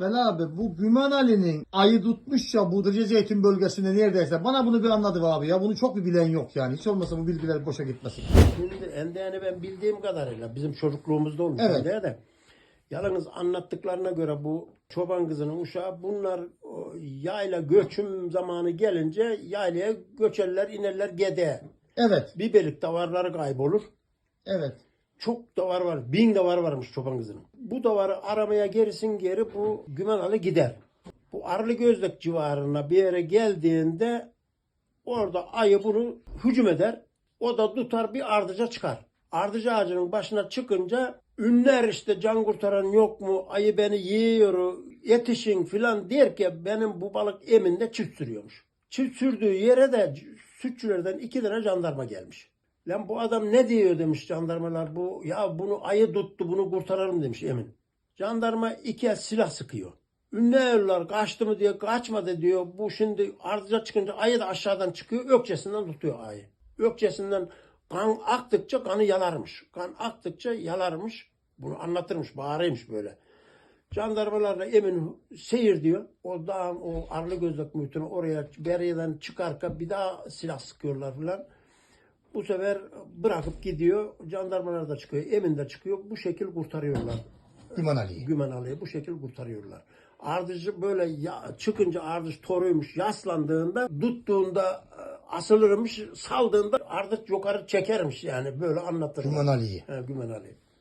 Ben abi bu Gümen Ali'nin ayı tutmuş ya Budurca Zeytin bölgesinde neredeyse. Bana bunu bir anladı abi ya. Bunu çok bir bilen yok yani. Hiç olmasa bu bilgiler boşa gitmesin. Şimdi endeyeni ben bildiğim kadarıyla bizim çocukluğumuzda olmuş Evet. endeye de. Yalnız anlattıklarına göre bu çoban kızının uşağı bunlar yayla göçüm zamanı gelince yaylaya göçerler inerler gede. Evet. Bir belik davarları kaybolur. Evet. Çok davar var. Bin davar varmış çoban kızının. Bu davarı aramaya gerisin geri bu Gümenalı gider. Bu Arlı Gözlük civarına bir yere geldiğinde orada ayı bunu hücum eder. O da tutar bir ardıca çıkar. Ardıcı ağacının başına çıkınca ünler işte can kurtaran yok mu? Ayı beni yiyor, yetişin filan der ki benim bu balık eminde çift sürüyormuş. Çift sürdüğü yere de sütçülerden iki tane jandarma gelmiş. Lan bu adam ne diyor demiş jandarmalar bu ya bunu ayı tuttu bunu kurtaralım demiş Emin. Jandarma iki el silah sıkıyor. Ünlüyorlar kaçtı mı diye kaçmadı diyor. Bu şimdi ardıca çıkınca ayı da aşağıdan çıkıyor ökçesinden tutuyor ayı. Ökçesinden kan aktıkça kanı yalarmış. Kan aktıkça yalarmış. Bunu anlatırmış bağırıymış böyle. Jandarmalarla Emin seyir diyor. O dağın o arlı gözlük muhitini oraya beriyeden çıkarken bir daha silah sıkıyorlar falan. Bu sefer bırakıp gidiyor. Jandarmalar da çıkıyor. Emin de çıkıyor. Bu şekil kurtarıyorlar. Gümen Ali'yi. Gümen Ali'yi bu şekil kurtarıyorlar. Ardıcı böyle ya, çıkınca ardıç toruymuş yaslandığında tuttuğunda e, asılırmış saldığında ardıç yukarı çekermiş yani böyle anlatırlar. Gümen Ali'yi. He, Gümen Ali.